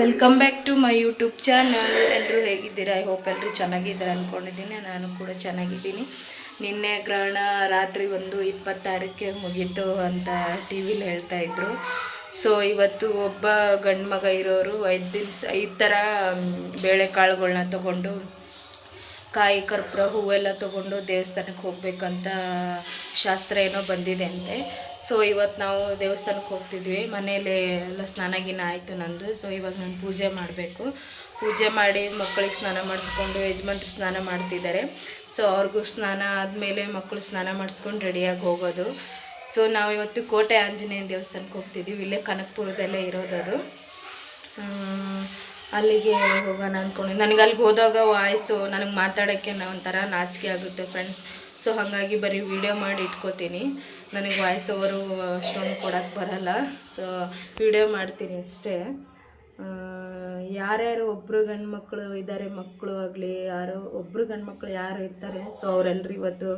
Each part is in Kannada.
Welcome back to my YouTube channel ಎಲ್ಲರೂ ಹೇಗಿದ್ದೀರಾ? ಐ ಹೋಪ್ ಎಲ್ಲರೂ ಚೆನ್ನಾಗಿದ್ದೀರಾ ಅಂದ್ಕೊಂಡಿದ್ದೀನಿ ನಾನು ಕೂಡ ಚೆನ್ನಾಗಿದ್ದೀನಿ. ನಿನ್ನೆ ಗ್ರಹಣ ರಾತ್ರಿ ಒಂದು ಇಪ್ಪತ್ತಾರಕ್ಕೆ ಮುಗೀತು ಅಂತ ಟಿ ವಿಲಿ ಹೇಳ್ತಾ ಇದ್ರು. ಸೊ ಇವತ್ತು ಒಬ್ಬ ಗಂಡು ಮಗ ಇರೋರು ಐದು ದಿನ ಐದು ಥರ ಬೇಳೆಕಾಳುಗಳನ್ನ ತಗೊಂಡು ಕಾಯಿ ಕರ್ಪೂರ ಹೂವೆಲ್ಲ ತೊಗೊಂಡು ದೇವಸ್ಥಾನಕ್ಕೆ ಹೋಗ್ಬೇಕಂತ ಶಾಸ್ತ್ರ ಏನೋ ಬಂದಿದೆ ಅಂತೆ. ಸೊ ಇವತ್ತು ನಾವು ದೇವಸ್ಥಾನಕ್ಕೆ ಹೋಗ್ತಿದ್ವಿ. ಮನೇಲಿ ಎಲ್ಲ ಸ್ನಾನ ಗಿನ ಆಯಿತು ನಂದು. ಸೊ ಇವಾಗ ನಾನು ಪೂಜೆ ಮಾಡಬೇಕು. ಪೂಜೆ ಮಾಡಿ ಮಕ್ಕಳಿಗೆ ಸ್ನಾನ ಮಾಡಿಸ್ಕೊಂಡು ಯಜಮಾನ್ರು ಸ್ನಾನ ಮಾಡ್ತಿದ್ದಾರೆ. ಸೊ ಅವ್ರಿಗೂ ಸ್ನಾನ ಆದಮೇಲೆ ಮಕ್ಕಳು ಸ್ನಾನ ಮಾಡಿಸ್ಕೊಂಡು ರೆಡಿಯಾಗಿ ಹೋಗೋದು. ಸೊ ನಾವು ಇವತ್ತು ಕೋಟೆ ಆಂಜನೇಯ ದೇವಸ್ಥಾನಕ್ಕೆ ಹೋಗ್ತಿದ್ದೀವಿ ಇಲ್ಲೇ ಕನಕಪುರದಲ್ಲೇ ಇರೋದದು ಅಲ್ಲಿಗೆ ಹೋಗೋಣ ಅಂದ್ಕೊಂಡು ನನಗೆ ಅಲ್ಲಿಗೆ ಹೋದಾಗ ವಾಯ್ಸು ನನಗೆ ಮಾತಾಡೋಕ್ಕೆ ನಾ ಒಂಥರ ನಾಚಿಕೆ ಆಗುತ್ತೆ ಫ್ರೆಂಡ್ಸ್ ಸೊ ಹಾಗಾಗಿ ಬರೀ ವಿಡಿಯೋ ಮಾಡಿ ಇಟ್ಕೋತೀನಿ. ನನಗೆ ವಾಯ್ಸ್ ಓವರು ಅಷ್ಟೊಂದು ಕೊಡೋಕ್ಕೆ ಬರಲ್ಲ. ಸೊ ವಿಡಿಯೋ ಮಾಡ್ತೀನಿ ಅಷ್ಟೇ. ಯಾರ್ಯಾರು ಒಬ್ಬರು ಗಂಡು ಮಕ್ಕಳು ಇದ್ದಾರೆ ಮಕ್ಕಳು ಆಗಲಿ, ಯಾರು ಒಬ್ಬರು ಗಂಡು ಮಕ್ಕಳು ಯಾರು ಇರ್ತಾರೆ ಸೊ ಅವರೆಲ್ಲರೂ ಇವತ್ತು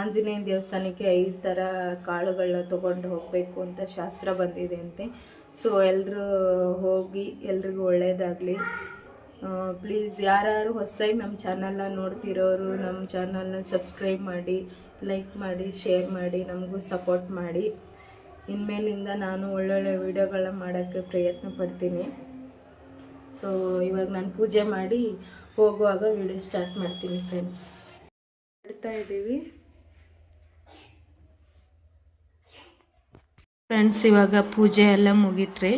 ಆಂಜನೇಯ ದೇವಸ್ಥಾನಕ್ಕೆ ಐದು ಥರ ಕಾಳುಗಳನ್ನ ತೊಗೊಂಡು ಹೋಗಬೇಕು ಅಂತ ಶಾಸ್ತ್ರ ಬಂದಿದೆ ಅಂತೆ. ಸೊ ಎಲ್ಲರೂ ಹೋಗಿ, ಎಲ್ರಿಗೂ ಒಳ್ಳೆಯದಾಗಲಿ ಪ್ಲೀಸ್ ಯಾರು ಹೊಸದಾಗಿ ನಮ್ಮ ಚಾನಲ್ನ ನೋಡ್ತಿರೋರು, ನಮ್ಮ ಚಾನಲ್ನ ಸಬ್ಸ್ಕ್ರೈಬ್ ಮಾಡಿ ಲೈಕ್ ಮಾಡಿ ಶೇರ್ ಮಾಡಿ, ನಮಗೂ ಸಪೋರ್ಟ್ ಮಾಡಿ. ಇನ್ಮೇಲಿಂದ ನಾನು ಒಳ್ಳೊಳ್ಳೆ ವೀಡಿಯೋಗಳನ್ನ ಮಾಡೋಕ್ಕೆ ಪ್ರಯತ್ನ ಪಡ್ತೀನಿ. ಸೊ ಇವಾಗ ನಾನು ಪೂಜೆ ಮಾಡಿ ಹೋಗುವಾಗ ವಿಡಿಯೋ ಸ್ಟಾರ್ಟ್ ಮಾಡ್ತೀನಿ ಫ್ರೆಂಡ್ಸ್ ಇದ್ದೀವಿ. ಫ್ರೆಂಡ್ಸ್ ಇವಾಗ ಪೂಜೆ ಎಲ್ಲ ಮುಗೀತ್ರಿ.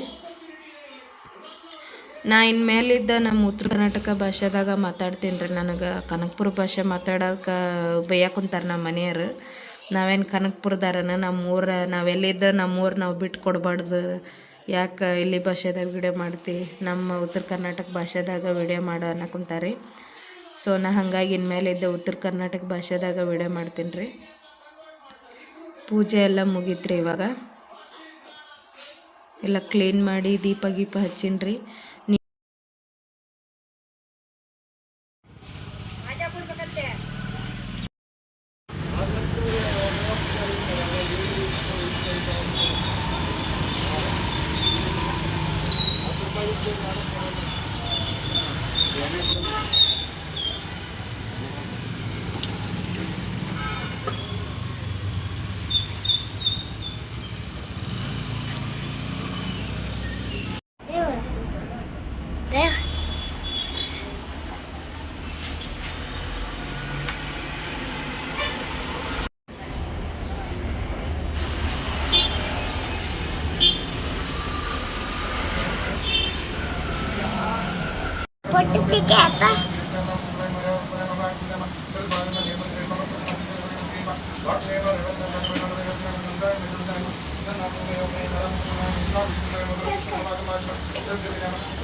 ನಾ ಇನ್ಮೇಲಿದ್ದ ನಮ್ಮ ಉತ್ತರ ಕರ್ನಾಟಕ ಭಾಷೆದಾಗ ಮಾತಾಡ್ತೀನಿ ರೀ ನನಗೆ. ಕನಕಪುರ ಭಾಷೆ ಮಾತಾಡೋಕೆ ಬೈಯಕ್ಕೆ ಕುಂತಾರೆ ನಮ್ಮ ಮನೆಯವರು. ನಾವೇನು ಕನಕಪುರದಾರನ? ನಮ್ಮ ಊರ ನಾವೆಲ್ಲಿದ್ದರೆ ನಮ್ಮ ಊರು ನಾವು ಬಿಟ್ಟು ಕೊಡಬಾರ್ದು. ಯಾಕೆ ಇಲ್ಲಿ ಭಾಷೆದಾಗ ವಿಡಿಯೋ ಮಾಡ್ತಿ? ನಮ್ಮ ಉತ್ತರ ಕರ್ನಾಟಕ ಭಾಷೆದಾಗ ವಿಡಿಯೋ ಮಾಡೋ ಅನ್ನಕುಂತಾರೆ. ಸೊ ನಾ ಹಾಗಾಗಿ ಇನ್ಮೇಲಿದ್ದ ಉತ್ತರ ಕರ್ನಾಟಕ ಭಾಷೆದಾಗ ವಿಡಿಯೋ ಮಾಡ್ತೀನಿ ರೀ ಪೂಜೆ ಎಲ್ಲ ಮುಗೀತ್ರಿ ಇವಾಗ. ಎಲ್ಲ ಕ್ಲೀನ್ ಮಾಡಿ ದೀಪ ಗೀಪ ಹಚ್ಚಿನ್ರಿ. muito quieta. Thank you.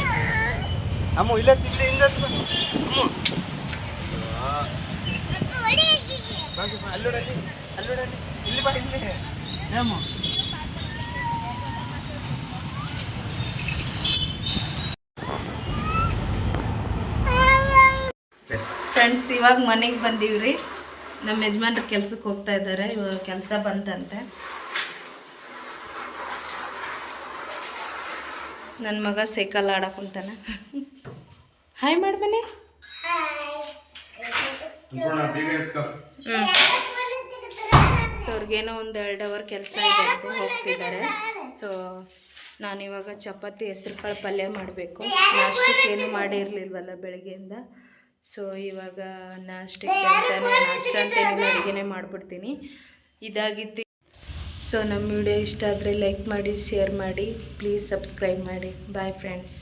ಅಮ್ಮ, ಇಲ್ಲ ತಿಲ್ಲಿ ಹಿಂದೆ ಇಲ್ಲಿ ಇಲ್ಲಿ. ಅಮ್ಮ. ಫ್ರೆಂಡ್ಸ್ ಇವಾಗ ಮನೆಗೆ ಬಂದೀವ್ರಿ. ನಮ್ಮ ಯಜಮಾನ್ರು ಕೆಲ್ಸಕ್ಕೆ ಹೋಗ್ತಾ ಇದ್ದಾರೆ ಇವಾಗ ಕೆಲಸ ಬಂತಂತೆ. ನನ್ನ ಮಗ ಸೈಕಲ್ ಆಡಕ್ಕಂತಾನ ಹಾಯ್ ಮಾಡ್ಬನ್ನಿ. ಸೊ ಅವ್ರಿಗೇನೋ ಒಂದು ಎರಡು ಅವರ್ ಕೆಲಸ ಇದೆ ಅಂತ ಹೋಗ್ತಿದ್ದಾರೆ ಸೊ ನಾನಿವಾಗ ಚಪಾತಿ ಹೆಸ್ರು ಕಾಳು ಪಲ್ಯ ಮಾಡಬೇಕು. ನಾಷ್ಟಕ್ಕೆ ಏನು ಮಾಡಿರಲಿಲ್ವಲ್ಲ ಬೆಳಗ್ಗೆಯಿಂದ. ಸೊ ಇವಾಗ ನಾಷ್ಟಕ್ಕೆ ಅಂತಾನೆ ನಾಷ್ಟ ಅಂತೇನಿಲ್ಲ ಅಡುಗೆನೇ ಮಾಡಿಬಿಡ್ತೀನಿ. ಇದಾಗಿತ್ತು ಸೊ ನಮ್ಮ ವಿಡಿಯೋ ಇಷ್ಟ ಆದರೆ ಲೈಕ್ ಮಾಡಿ ಶೇರ್ ಮಾಡಿ ಪ್ಲೀಸ್ ಸಬ್ಸ್ಕ್ರೈಬ್ ಮಾಡಿ. Bye friends